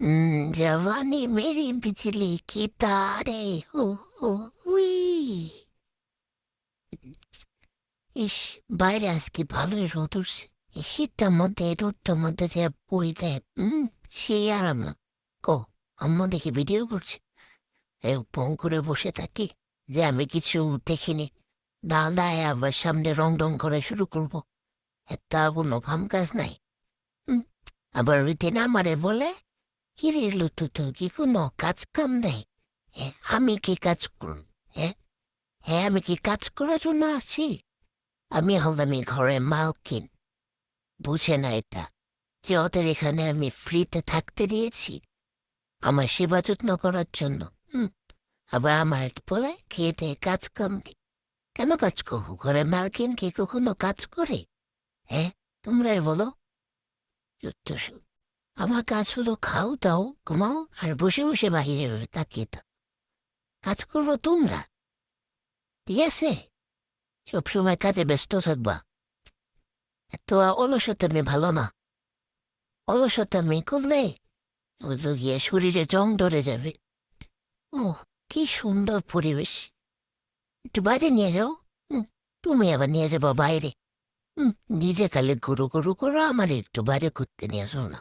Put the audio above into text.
हम्म, जवानी मेरी बिजली की तारे हो हो উই ইস বাইরে আজকে ভালোই রোদ উঠছে এই শীতটার মধ্যে এই রোদটার মধ্যে যে বইলে হুম সেই আরাম না কো আম্মা দেখি ভিডিও করছে এই পং করে বসে থাকি যে আমি কিছু দেখিনি দাদায় আবার সামনে রং রং করে শুরু করবো একটা কোনো কাম কাজ নাই হুম, আবার রিতেন আমারে বলে কিরে লুতু তো কি কোনো কাজ কাম নেই আমি কি কাজ করুন হ্যাঁ হ্যাঁ আমি কি কাজ করার জন্য আছি আমি হলাম ঘরের মালকিন বুঝে না এটা যে ওদের এখানে আমি ফ্রিতে থাকতে দিয়েছি আমার সেবা যত্ন করার জন্য আবার আমার বলে খেয়ে কাজ কাম নেই কেন কাজ করব ঘরের মালকিন কি কখনো কাজ করে হ্যাঁ তোমরাই বলো যুদ্ধ আমার কাজ শুধু খাও দাও ঘুমাও আর বসে বসে বাহিরে তাকিয়ে থাক কাজ করব তোমরা ঠিক আছে সবসময় কাজে ব্যস্ত থাকবা তো অলসতামি ভালো না অলসতামি করলে ওগুলো গিয়ে শরীরে জং ধরে যাবে ও কি সুন্দর পরিবেশ একটু বাইরে নিয়ে যাও তুমি আবার নিয়ে যাব বাইরে নিজে খালি গুরু গুরু করো আমার একটু বাইরে ঘুরতে নিয়ে আসো না